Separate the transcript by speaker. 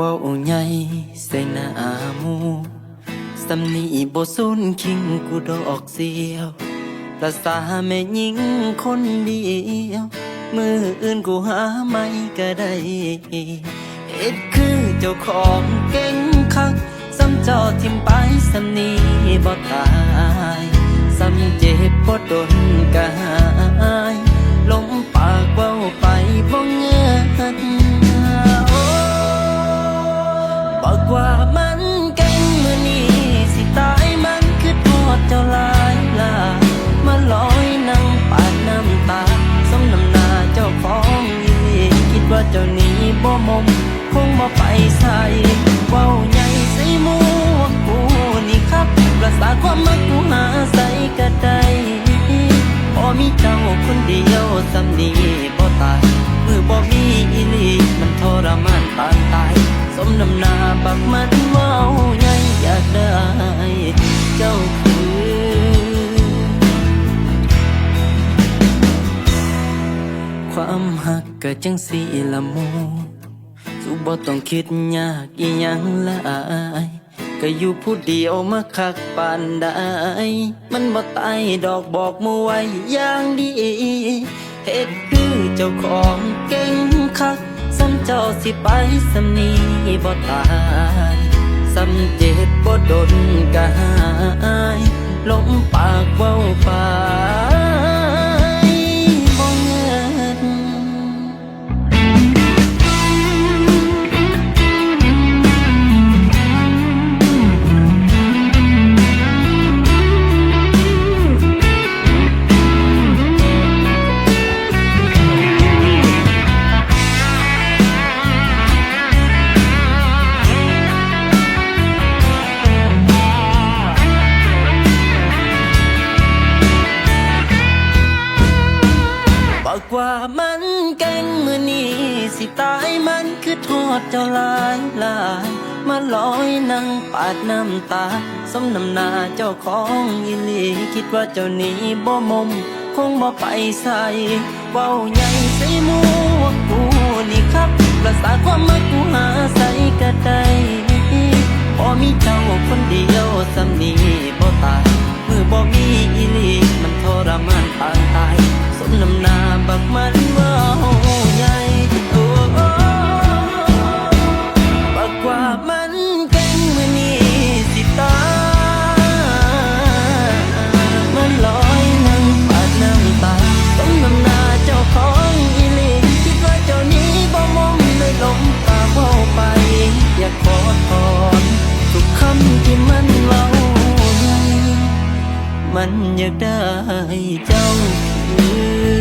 Speaker 1: ว้าวใหญ่ใส่หน้ามูสำนีบ่สุนคิงกูดอกเสียวภาษาแม่หญิงคนเดียว มืออื่นกูหาไม่ก็ได้เอ็ดคือเจ้าของเก่งคักสำจอทิมไปสำนีบ่ตาย ว่ามันเก่งมือนี้สิตายมันคือทอดเจ้าลายลามาลอยนั่งปาดน้ำตาสมน้ำหน้าเจ้าของอีหลีคิดว่าเจ้านี้บ่มม คงบ่ไปใส่เว้าใหญ่ใส่หมูว่ากูนี่ครับประสาความมักกูหาใส่ก็ไดพอมีเจ้าคนเดียวสำนี ความหักก็จังสีละโมสุบ่ต้องคิดยากอีหยังหลายก็อยู่ผู้เดียวมาคักปานใดมันบ่ตายดอกบอกมือไว้อย่างดีเฮ็ดคือเจ้าของเก่งคักสำเจ้าสิไปสำนีบ่ตายสำเจ็บบ่ดนกายลมปากเว้าปบ่ ว่ามันเก่งมือนี้สิตายมันคือโทษเจ้าลายลายมาลอยนั่งปาดน้ำตา สมน้ำหน้าเจ้าของอีหลีคิดว่าเจ้านี้บ่มม คงบ่ไปใส่เว้าใหญ่ใส่มูว่ากูนี่ครับประสาความมักกูหาใส่ก็ไดพอมีเจ้าคนเดียวสำนีบ่ตายมือบ่มี มันอยากได้เจ้าคือ